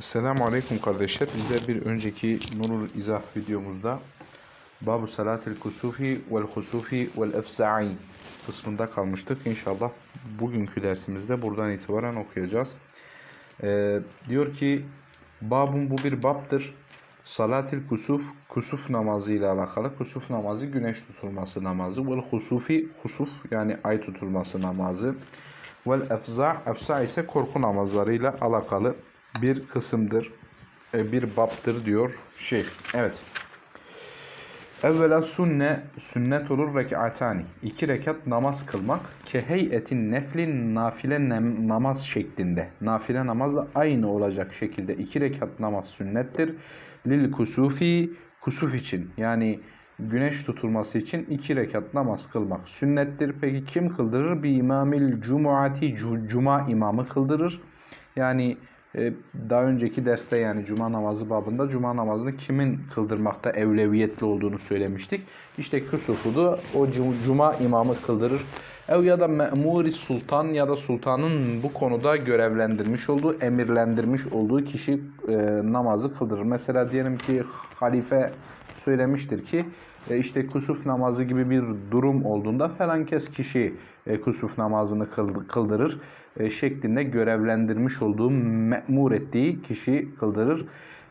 Selamun Aleyküm kardeşler. Bizler bir önceki Nurul İzah videomuzda Babu Salatil Kusufi vel Husufi vel Efsa'i kısmında kalmıştık. İnşallah bugünkü dersimizde buradan itibaren okuyacağız. Ee, diyor ki Babun bu bir babdır. Salatil kusuf, kusuf namazı ile alakalı. Kusuf namazı güneş tutulması namazı. Vel husufi, husuf yani ay tutulması namazı. Vel efza, efza ise korku namazlarıyla alakalı bir kısımdır. e, Bir baptır diyor şeyh. Evet. Evvela sünne, sünnet olur rekatani. İki rekat namaz kılmak. Keheyetin neflin nafile nem- namaz şeklinde. Nafile namazla aynı olacak şekilde iki rekat namaz sünnettir. Lil kusufi, kusuf için yani güneş tutulması için iki rekat namaz kılmak sünnettir. Peki kim kıldırır? Bir imamil cumuati, cu- cuma imamı kıldırır. Yani daha önceki derste yani cuma namazı babında cuma namazını kimin kıldırmakta evleviyetli olduğunu söylemiştik. İşte kusufu da o cu- cuma imamı kıldırır. Ev ya da memuri sultan ya da sultanın bu konuda görevlendirmiş olduğu, emirlendirmiş olduğu kişi e, namazı kıldırır. Mesela diyelim ki halife söylemiştir ki e, işte kusuf namazı gibi bir durum olduğunda falan kes kişi e, kusuf namazını kıl- kıldırır e, şeklinde görevlendirmiş olduğu me'mur ettiği kişi kıldırır.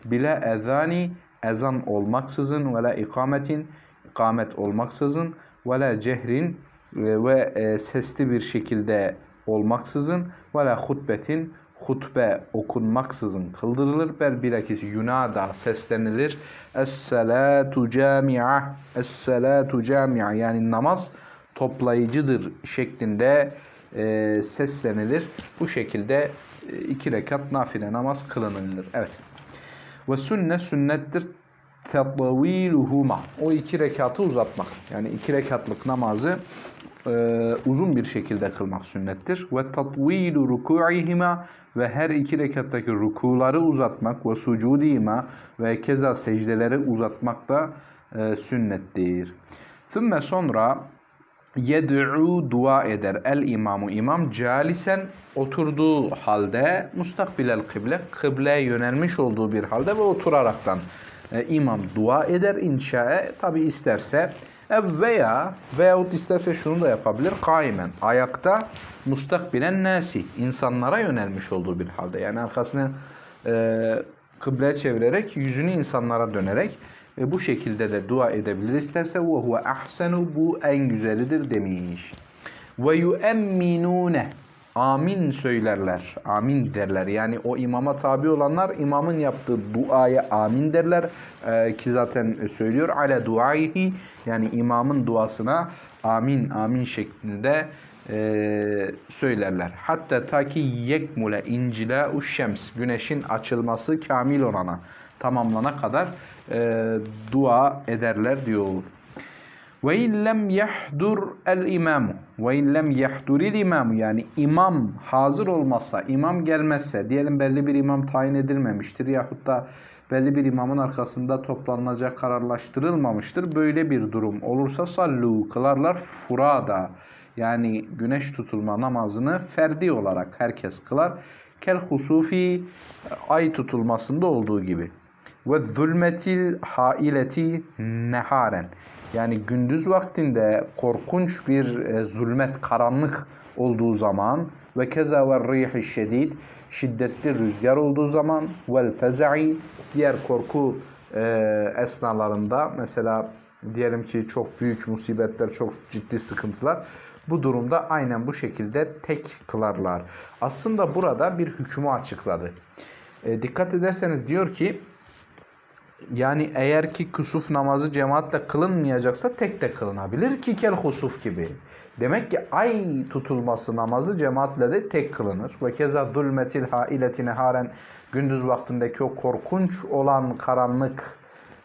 Bile ezani ezan olmaksızın ve la ikametin ikamet olmaksızın ve la cehrin ve e, sesli bir şekilde olmaksızın ve hutbetin hutbe okunmaksızın kıldırılır. Bel bilakis yunada seslenilir. Es-salatu cami'a. Es-salatu cami'a. Yani namaz toplayıcıdır şeklinde e, seslenilir. Bu şekilde e, iki rekat nafile namaz kılınılır. Evet. Ve sünne sünnettir tetlaviluhuma. O iki rekatı uzatmak. Yani iki rekatlık namazı e, uzun bir şekilde kılmak sünnettir. Ve tatvilu ruku'ihima ve her iki rekattaki rukuları uzatmak ve sucudihima ve keza secdeleri uzatmak da e, sünnettir. Thümme sonra yed'u dua eder el imamu imam calisen oturduğu halde mustakbilel kıble kıbleye yönelmiş olduğu bir halde ve oturaraktan e, imam dua eder inşae tabi isterse. E, veya veyahut isterse şunu da yapabilir kaimen ayakta mustakbilen nasi insanlara yönelmiş olduğu bir halde. Yani arkasını e, kıbleye çevirerek yüzünü insanlara dönerek ve bu şekilde de dua edebilir isterse. Ve huve ahsenu bu en güzelidir demiş. Ve yuemminune amin söylerler. Amin derler. Yani o imama tabi olanlar imamın yaptığı duaya amin derler. Ee, ki zaten söylüyor ala duaihi yani imamın duasına amin amin şeklinde e, söylerler. Hatta ta ki yekmule incila şems güneşin açılması kamil olana tamamlana kadar e, dua ederler diyor. Ve illem yahdur el imamu ve illem yahduril imamu yani imam hazır olmazsa, imam gelmezse, diyelim belli bir imam tayin edilmemiştir yahut da belli bir imamın arkasında toplanacak kararlaştırılmamıştır. Böyle bir durum olursa sallu kılarlar furada yani güneş tutulma namazını ferdi olarak herkes kılar. Kel husufi ay tutulmasında olduğu gibi. Ve zulmetil haileti neharen. Yani gündüz vaktinde korkunç bir e, zulmet, karanlık olduğu zaman ve keza ve rihi şedid şiddetli rüzgar olduğu zaman vel feza'i diğer korku e, esnalarında mesela diyelim ki çok büyük musibetler, çok ciddi sıkıntılar bu durumda aynen bu şekilde tek kılarlar. Aslında burada bir hükmü açıkladı. E, dikkat ederseniz diyor ki yani eğer ki kusuf namazı cemaatle kılınmayacaksa tek de kılınabilir ki kel husuf gibi. Demek ki ay tutulması namazı cemaatle de tek kılınır. Ve keza zulmetil haileti neharen gündüz vaktindeki o korkunç olan karanlık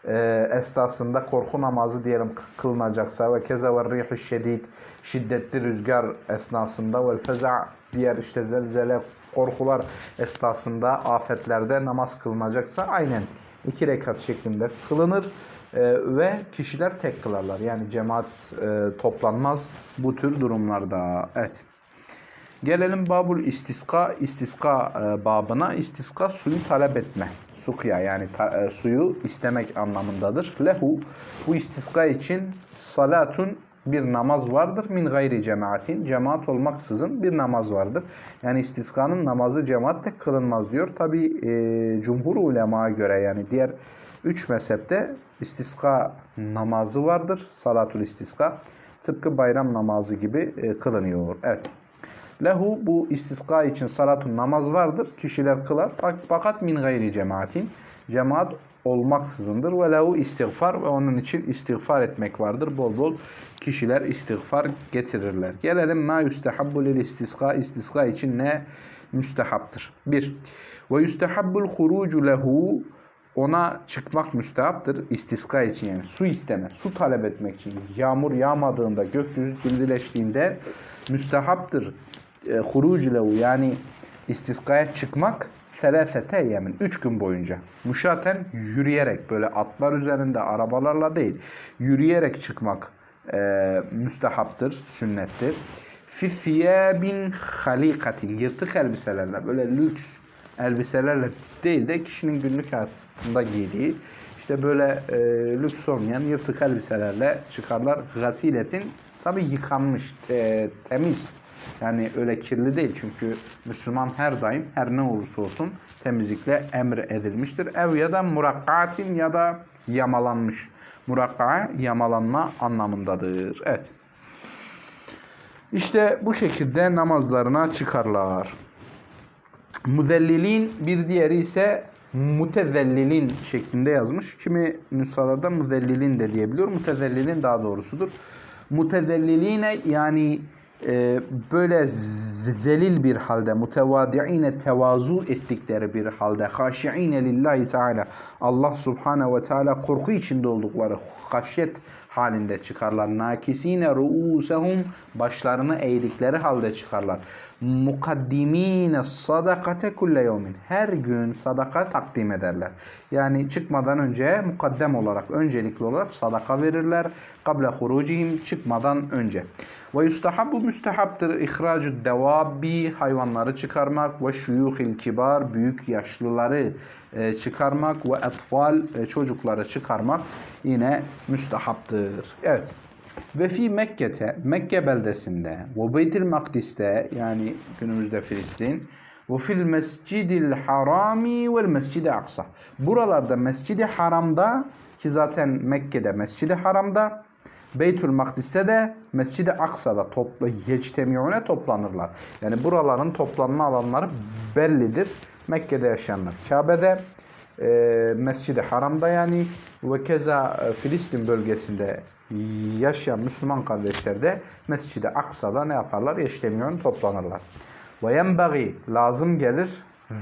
e, esnasında korku namazı diyelim kılınacaksa ve keza ve rihi şedid şiddetli rüzgar esnasında ve feza diğer işte zelzele korkular esnasında afetlerde namaz kılınacaksa aynen iki rekat şeklinde kılınır e, ve kişiler tek kılarlar. Yani cemaat e, toplanmaz bu tür durumlarda. Evet. Gelelim babul istiska, istiska e, babına. İstiska suyu talep etme. Sukya yani ta- e, suyu istemek anlamındadır. Lehu bu istiska için salatun bir namaz vardır. Min gayri cemaatin. Cemaat olmaksızın bir namaz vardır. Yani istiskanın namazı cemaatle kılınmaz diyor. Tabi e, cumhur ulemaya göre yani diğer üç mezhepte istiska namazı vardır. Salatul istiska. Tıpkı bayram namazı gibi e, kılınıyor. Evet. Lehu bu istiska için salatun namaz vardır. Kişiler kılar. Fak- Fakat min gayri cemaatin. Cemaat olmaksızındır. Ve lehu istiğfar ve onun için istiğfar etmek vardır. Bol bol kişiler istiğfar getirirler. Gelelim ma yustehabbu lil istiska. İstiska için ne müstehaptır? 1. Ve yustehabbul hurucu lehu ona çıkmak müstehaptır istiska için yani su isteme, su talep etmek için. Yağmur yağmadığında, gökyüzü cimrileştiğinde müstehaptır e, hurucu lehu yani istiskaya çıkmak selesete yemin. Üç gün boyunca. Muşaten yürüyerek böyle atlar üzerinde arabalarla değil yürüyerek çıkmak e, müstehaptır, sünnettir. Fi thiyabin halikatin yırtık elbiselerle böyle lüks elbiselerle değil de kişinin günlük hayatında giydiği işte böyle e, lüks olmayan yırtık elbiselerle çıkarlar. Gasiletin tabi yıkanmış, e, temiz yani öyle kirli değil çünkü Müslüman her daim her ne olursa olsun temizlikle emir edilmiştir. Ev ya da murakkaatin ya da yamalanmış. Murakkaa yamalanma anlamındadır. Evet. İşte bu şekilde namazlarına çıkarlar. Müzellilin bir diğeri ise mutezellilin şeklinde yazmış. Kimi nüshalarda müzellilin de diyebiliyor. Mutezellilin daha doğrusudur. Mutezelliline yani e, böyle zelil bir halde mutevadiine tevazu ettikleri bir halde haşiine lillahi teala Allah subhanehu ve teala korku içinde oldukları haşyet halinde çıkarlar. Nakisine ruusehum başlarını eğdikleri halde çıkarlar. Mukaddimine sadakate kulle yevmin. Her gün sadaka takdim ederler. Yani çıkmadan önce mukaddem olarak, öncelikli olarak sadaka verirler. Kable hurucihim çıkmadan önce. Ve yustahabbu müstehaptır ihracu devabbi hayvanları çıkarmak ve şuyuhil kibar büyük yaşlıları e, çıkarmak ve etfal e, çocukları çıkarmak yine müstehaptır. Evet. Ve fi Mekke'te, Mekke beldesinde ve Beytil Makdis'te yani günümüzde Filistin ve fil mescidil harami vel mescidi aksa. Buralarda mescidi haramda ki zaten Mekke'de mescidi haramda Beytül Makdis'te de Mescid-i Aksa'da topla, yectemiune toplanırlar. Yani buraların toplanma alanları bellidir. Mekke'de yaşayanlar. Kabe'de, e, Mescid-i Haram'da yani ve keza e, Filistin bölgesinde yaşayan Müslüman kardeşler de Mescid-i Aksa'da ne yaparlar? Yectemiune toplanırlar. Ve yenbagi lazım gelir.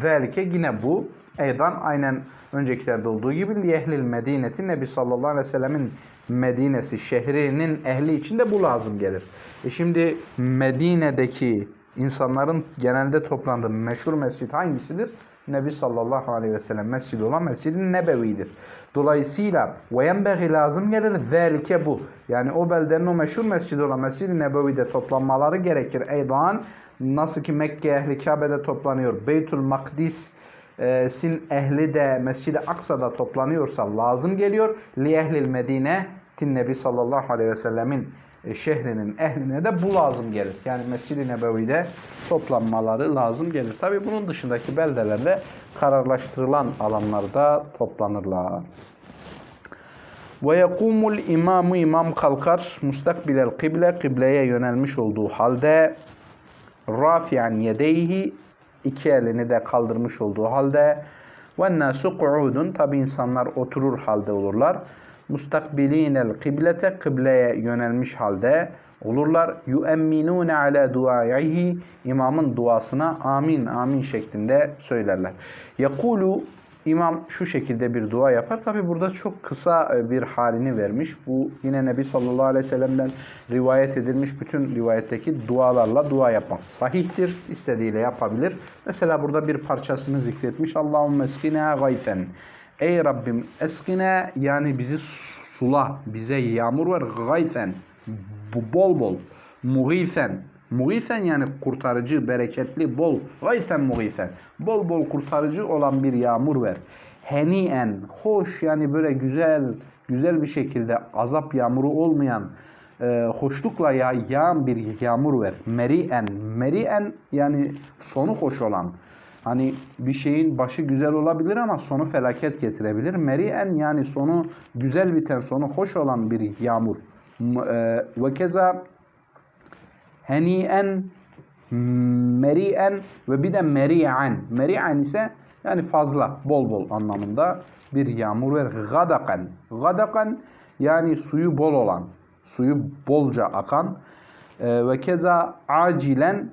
Zelike yine bu. Eydan aynen öncekilerde olduğu gibi liyehlil medineti Nebi sallallahu aleyhi ve sellemin Medine'si, şehrinin ehli için de bu lazım gelir. E şimdi Medine'deki insanların genelde toplandığı meşhur mescit hangisidir? Nebi sallallahu aleyhi ve sellem mescidi olan Mescid-i Nebevi'dir. Dolayısıyla ve yenbeği lazım gelir zelike bu. Yani o beldenin o meşhur mescidi olan Mescid-i Nebevi'de toplanmaları gerekir. Eydan nasıl ki Mekke ehli Kabe'de toplanıyor. Beytül Makdis sin ehli de Mescid-i Aksa'da toplanıyorsa lazım geliyor. Li ehlil Medine tin Nebi sallallahu aleyhi ve sellemin e, şehrinin ehline de bu lazım gelir. Yani Mescid-i Nebevi'de toplanmaları lazım gelir. Tabi bunun dışındaki beldelerde kararlaştırılan alanlarda toplanırlar. Ve yekumul imamu imam kalkar mustakbilel kıble kıbleye yönelmiş olduğu halde rafi'an yedeyhi iki elini de kaldırmış olduğu halde ve nasu qu'udun tabi insanlar oturur halde olurlar. Mustakbilinel kıblete kıbleye yönelmiş halde olurlar. Yuemminune ala duaihi imamın duasına amin amin şeklinde söylerler. Yekulu İmam şu şekilde bir dua yapar. Tabi burada çok kısa bir halini vermiş. Bu yine Nebi sallallahu aleyhi ve sellem'den rivayet edilmiş bütün rivayetteki dualarla dua yapmak sahihtir. İstediğiyle yapabilir. Mesela burada bir parçasını zikretmiş. Allahümme eskine gayfen. Ey Rabbim eskine yani bizi sula, bize yağmur ver gayfen. Bol bol. Mugifen Muğisen yani kurtarıcı, bereketli, bol. Gaysen muğisen. Bol bol kurtarıcı olan bir yağmur ver. Heniyen, hoş yani böyle güzel, güzel bir şekilde azap yağmuru olmayan, e, hoşlukla ya, yağan bir yağmur ver. Merien, merien yani sonu hoş olan. Hani bir şeyin başı güzel olabilir ama sonu felaket getirebilir. Merien yani sonu güzel biten, sonu hoş olan bir yağmur. E, Ve keza henien, merien ve bir de meri'an. Meri'an ise yani fazla, bol bol anlamında bir yağmur ver. Gadakan. Gadakan yani suyu bol olan, suyu bolca akan. E, ve keza acilen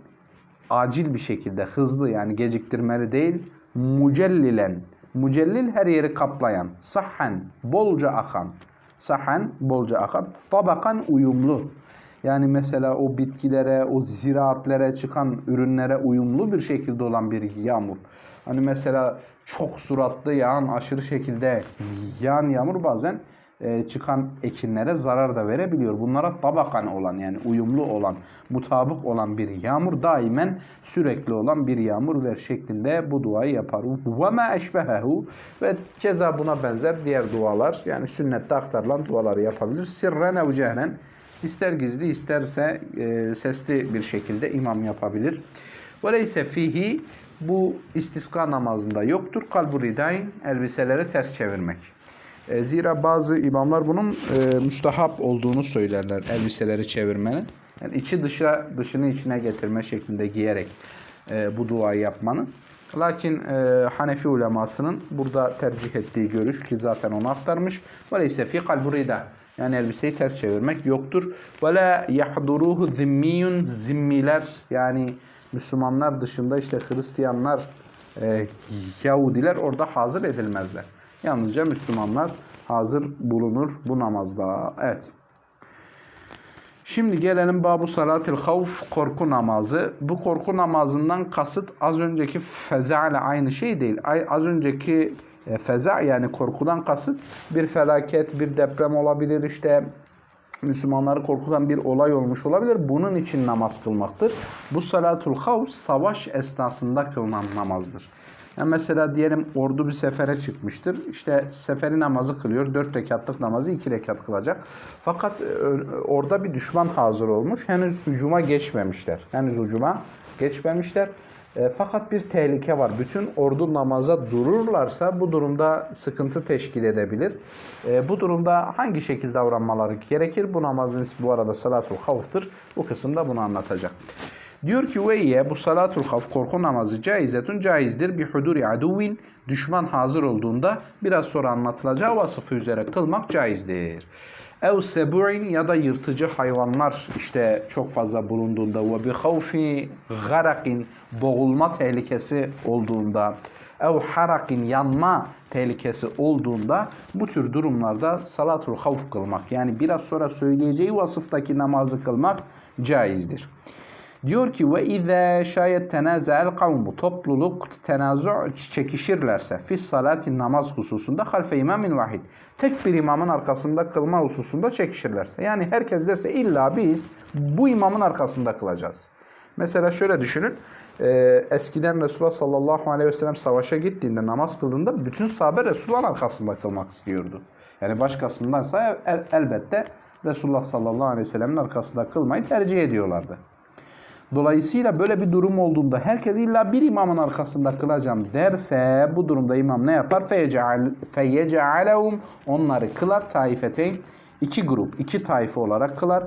acil bir şekilde hızlı yani geciktirmeli değil mucellilen mucellil her yeri kaplayan sahhan bolca akan sahhan bolca akan tabakan uyumlu. Yani mesela o bitkilere o ziraatlere çıkan ürünlere uyumlu bir şekilde olan bir yağmur. Hani mesela çok suratlı yağan aşırı şekilde yağan yağmur bazen e, çıkan ekinlere zarar da verebiliyor. Bunlara tabakan olan yani uyumlu olan, mutabık olan bir yağmur daimen sürekli olan bir yağmur ver şeklinde bu duayı yapar. Ve ma eşbehehu ve keza buna benzer diğer dualar yani sünnette aktarılan duaları yapabilir. Sirren ev cehren ister gizli isterse e, sesli bir şekilde imam yapabilir. Ve leyse fihi bu istiska namazında yoktur. Kalbu ridayn elbiseleri ters çevirmek. E, zira bazı imamlar bunun e, müstahap olduğunu söylerler elbiseleri çevirmenin. Yani içi dışa dışını içine getirme şeklinde giyerek e, bu duayı yapmanın. Lakin e, Hanefi ulemasının burada tercih ettiği görüş ki zaten onu aktarmış. Veleyse fi kalburida yani elbiseyi ters çevirmek yoktur. Ve la yahduruhu zimmiyun zimmiler yani Müslümanlar dışında işte Hristiyanlar, e, Yahudiler orada hazır edilmezler. Yalnızca Müslümanlar hazır bulunur bu namazda. Evet. Şimdi gelelim babu salatil havf korku namazı. Bu korku namazından kasıt az önceki feza ile aynı şey değil. Az önceki e, feza yani korkudan kasıt bir felaket, bir deprem olabilir işte Müslümanları korkutan bir olay olmuş olabilir. Bunun için namaz kılmaktır. Bu salatul havf savaş esnasında kılınan namazdır. Yani mesela diyelim ordu bir sefere çıkmıştır. İşte seferi namazı kılıyor. Dört rekatlık namazı iki rekat kılacak. Fakat e, orada bir düşman hazır olmuş. Henüz hücuma geçmemişler. Henüz hücuma geçmemişler. E, fakat bir tehlike var. Bütün ordu namaza dururlarsa bu durumda sıkıntı teşkil edebilir. E, bu durumda hangi şekilde davranmaları gerekir? Bu namazın bu arada salatul havftır. Bu kısımda bunu anlatacak. Diyor ki ve bu salatul havf korku namazı caizetun caizdir. Bir huduri aduvin düşman hazır olduğunda biraz sonra anlatılacağı vasıfı üzere kılmak caizdir. Ev sebu'in ya da yırtıcı hayvanlar işte çok fazla bulunduğunda ve bi havfi garakin boğulma tehlikesi olduğunda ev harakin yanma tehlikesi olduğunda bu tür durumlarda salatul havf kılmak yani biraz sonra söyleyeceği vasıftaki namazı kılmak caizdir. Diyor ki ve izâ şayet tenâze'el kavmu topluluk tenazu çekişirlerse fi salatin namaz hususunda halfe imamin vahid. Tek bir imamın arkasında kılma hususunda çekişirlerse. Yani herkes derse illa biz bu imamın arkasında kılacağız. Mesela şöyle düşünün. E, eskiden Resulullah sallallahu aleyhi ve sellem savaşa gittiğinde namaz kıldığında bütün sahabe Resulullah'ın arkasında kılmak istiyordu. Yani başkasındansa el, elbette Resulullah sallallahu aleyhi ve sellemin arkasında kılmayı tercih ediyorlardı. Dolayısıyla böyle bir durum olduğunda herkes illa bir imamın arkasında kılacağım derse bu durumda imam ne yapar? Feyece'alehum onları kılar taifeteyn iki grup, iki taife olarak kılar.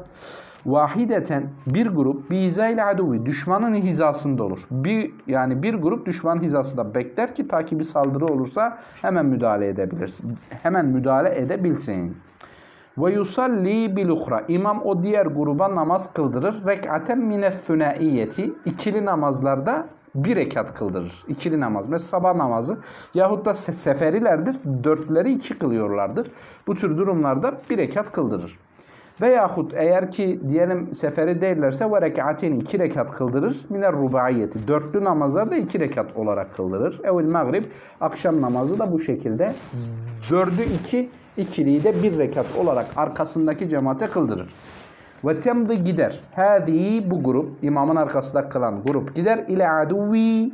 Vahideten bir grup biizayla aduvi düşmanın hizasında olur. Bir yani bir grup düşman hizasında bekler ki takibi saldırı olursa hemen müdahale edebilirsin. Hemen müdahale edebilsin. Ve yusalli bil uhra. İmam o diğer gruba namaz kıldırır. Rek'aten mine sünaiyeti. İkili namazlarda bir rekat kıldırır. İkili namaz. Mesela sabah namazı yahut da seferilerdir. Dörtleri iki kılıyorlardır. Bu tür durumlarda bir rekat kıldırır. Veyahut eğer ki diyelim seferi değillerse ve rekatin iki rekat kıldırır. Mine rubaiyeti. Dörtlü namazlar da iki rekat olarak kıldırır. Evil mağrib. Akşam namazı da bu şekilde. Dördü iki, ikiliyi de bir rekat olarak arkasındaki cemaate kıldırır. Ve temdi gider. Hadi bu grup, imamın arkasında kılan grup gider. ile aduvi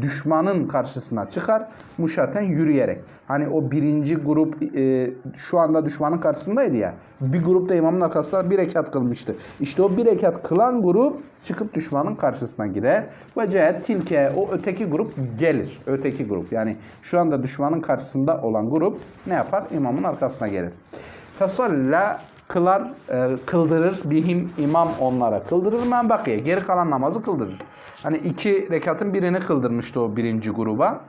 düşmanın karşısına çıkar. Muşaten yürüyerek. Hani o birinci grup e, şu anda düşmanın karşısındaydı ya. Bir grup da imamın arkasında bir rekat kılmıştı. İşte o bir rekat kılan grup çıkıp düşmanın karşısına gider. Ve cehet tilke o öteki grup gelir. Öteki grup yani şu anda düşmanın karşısında olan grup ne yapar? İmamın arkasına gelir. Fesalla kılar, e, kıldırır. Bihim imam onlara kıldırır. Men bakiye. Geri kalan namazı kıldırır. Hani iki rekatın birini kıldırmıştı o birinci gruba.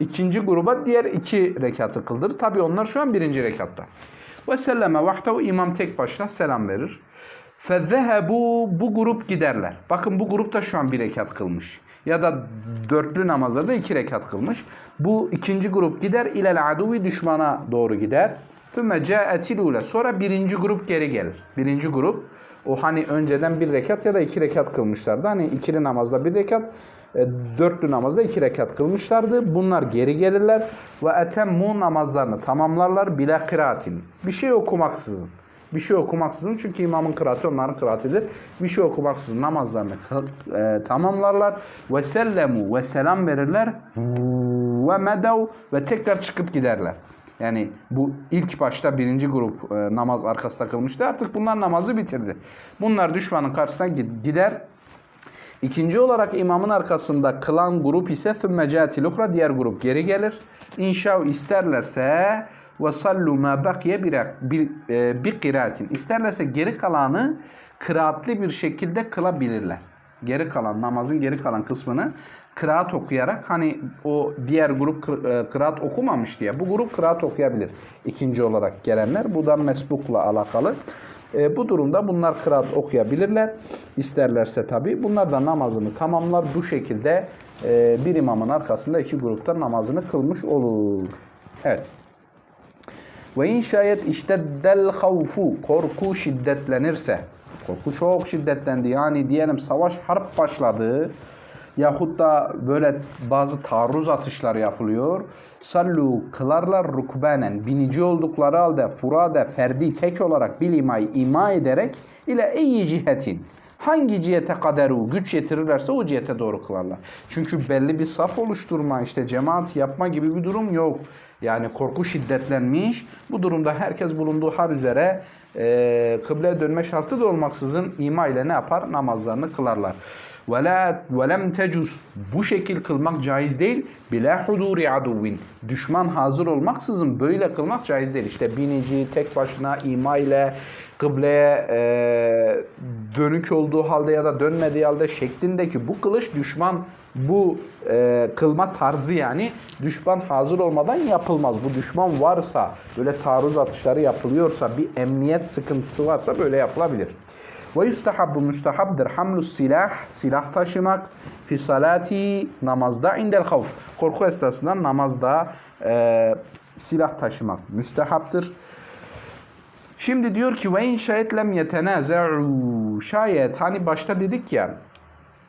İkinci gruba diğer iki rekatı kıldırır. Tabi onlar şu an birinci rekatta. Ve selleme vahdehu imam tek başına selam verir. Fezzehebu bu grup giderler. Bakın bu grup da şu an bir rekat kılmış. Ya da dörtlü namazda da iki rekat kılmış. Bu ikinci grup gider ilel aduvi düşmana doğru gider. Fümme câetil ule. Sonra birinci grup geri gelir. Birinci grup o hani önceden bir rekat ya da iki rekat kılmışlardı. Hani ikili namazda bir rekat, e, dörtlü namazda iki rekat kılmışlardı. Bunlar geri gelirler ve etemmu namazlarını tamamlarlar bila kıraatin. Bir şey okumaksızın. Bir şey okumaksızın çünkü imamın kıraati onların kıraatidir. Bir şey okumaksızın namazlarını e, tamamlarlar. Ve sellemu ve selam verirler. Ve medav ve tekrar çıkıp giderler. Yani bu ilk başta birinci grup e, namaz arkasında kılmıştı. Artık bunlar namazı bitirdi. Bunlar düşmanın karşısına gider. İkinci olarak imamın arkasında kılan grup ise ثُمَّ جَاتِ الْاُخْرَى Diğer grup geri gelir. İnşa isterlerse وَصَلُّوا مَا بَقِيَ bir kıraatin. İsterlerse geri kalanı kıraatli bir şekilde kılabilirler. Geri kalan, namazın geri kalan kısmını kıraat okuyarak hani o diğer grup e, kıraat okumamış diye bu grup kıraat okuyabilir. İkinci olarak gelenler. Bu da mesbukla alakalı. E, bu durumda bunlar kıraat okuyabilirler. isterlerse tabi. Bunlar da namazını tamamlar. Bu şekilde e, bir imamın arkasında iki grupta namazını kılmış olur. Evet. Ve in şayet işteddel havfu korku şiddetlenirse korku çok şiddetlendi yani diyelim savaş harp başladı yahut da böyle bazı taarruz atışlar yapılıyor. Sallu kılarlar rukbanen binici oldukları halde furade ferdi tek olarak bil imayı ima ederek ile iyi cihetin hangi cihete kaderu güç yetirirlerse o cihete doğru kılarlar. Çünkü belli bir saf oluşturma işte cemaat yapma gibi bir durum yok. Yani korku şiddetlenmiş. Bu durumda herkes bulunduğu hal üzere e, kıbleye dönme şartı da olmaksızın ima ile ne yapar? Namazlarını kılarlar. وَلَا وَلَمْ تَجُزْ Bu şekil kılmak caiz değil. بِلَا حُدُورِ عَدُوٍ Düşman hazır olmaksızın böyle kılmak caiz değil. İşte binici tek başına ima ile kıbleye e, dönük olduğu halde ya da dönmediği halde şeklindeki bu kılıç düşman bu e, kılma tarzı yani düşman hazır olmadan yapılmaz. Bu düşman varsa böyle taarruz atışları yapılıyorsa bir emniyet sıkıntısı varsa böyle yapılabilir. Ve yustahabbu müstahabdır hamlus silah, silah taşımak fi salati namazda indel havf. Korku esnasında namazda e, silah taşımak müstehaptır. Şimdi diyor ki ve in şayet lem yetenaza'u şayet hani başta dedik ya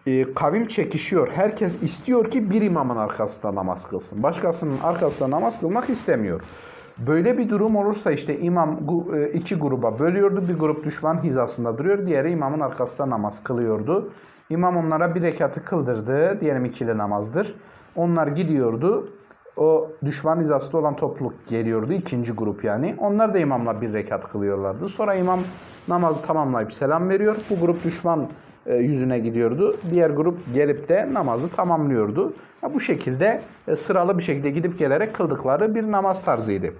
e, kavim çekişiyor. Herkes istiyor ki bir imamın arkasında namaz kılsın. Başkasının arkasında namaz kılmak istemiyor. Böyle bir durum olursa işte imam e, iki gruba bölüyordu. Bir grup düşman hizasında duruyor. Diğeri imamın arkasında namaz kılıyordu. İmam onlara bir rekatı kıldırdı. Diyelim ikili namazdır. Onlar gidiyordu. O düşman hizasında olan topluluk geliyordu. ikinci grup yani. Onlar da imamla bir rekat kılıyorlardı. Sonra imam namazı tamamlayıp selam veriyor. Bu grup düşman e, yüzüne gidiyordu. Diğer grup gelip de namazı tamamlıyordu. Bu şekilde e, sıralı bir şekilde gidip gelerek kıldıkları bir namaz tarzıydı.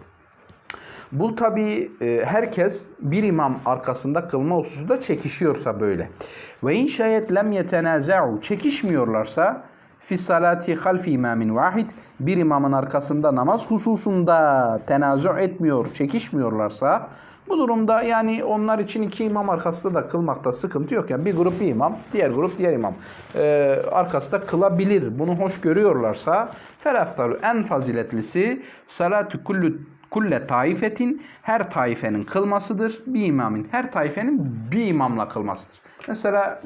Bu tabi e, herkes bir imam arkasında kılma hususunda çekişiyorsa böyle. Ve in şayet lem yetenaza'u çekişmiyorlarsa fi salati halfi imamin vahid bir imamın arkasında namaz hususunda tenazu etmiyor, çekişmiyorlarsa bu durumda yani onlar için iki imam arkasında da kılmakta sıkıntı yok. Yani bir grup bir imam, diğer grup diğer imam ee, arkasında kılabilir. Bunu hoş görüyorlarsa felaftaru en faziletlisi salatu kullu kulle taifetin her taifenin kılmasıdır. Bir imamin her taifenin bir imamla kılmasıdır. Mesela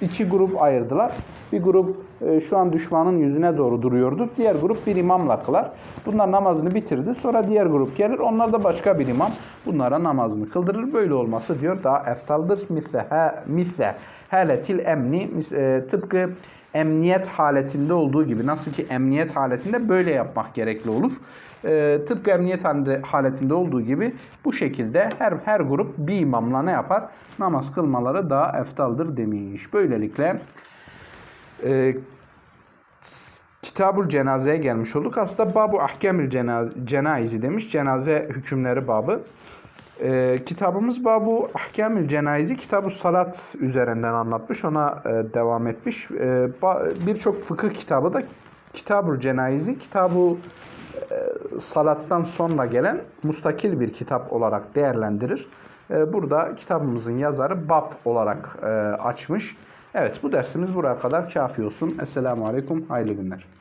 iki grup ayırdılar. Bir grup e, şu an düşmanın yüzüne doğru duruyordu. Diğer grup bir imamla kılar. Bunlar namazını bitirdi. Sonra diğer grup gelir. Onlar da başka bir imam. Bunlara namazını kıldırır. Böyle olması diyor daha eftaldır. Misle, ha, misle haletil emni. E, tıpkı emniyet haletinde olduğu gibi nasıl ki emniyet haletinde böyle yapmak gerekli olur. Ee, tıpkı emniyet haletinde olduğu gibi bu şekilde her her grup bir imamla ne yapar? Namaz kılmaları daha eftaldır demiş. Böylelikle e, Kitabul Cenaze'ye gelmiş olduk. Aslında Babu Ahkemil Cenaz- Cenaizi demiş. Cenaze hükümleri babı. Ee, kitabımız Babu Ahkamül Cenaizi Kitab-ı Salat üzerinden anlatmış. Ona e, devam etmiş. Ba- Birçok fıkıh kitabı da Kitab-ı Cenaizi Kitab-ı e, Salat'tan sonra gelen mustakil bir kitap olarak değerlendirir. Ee, burada kitabımızın yazarı Bab olarak e, açmış. Evet bu dersimiz buraya kadar kafi olsun. Esselamu Aleyküm. Hayırlı günler.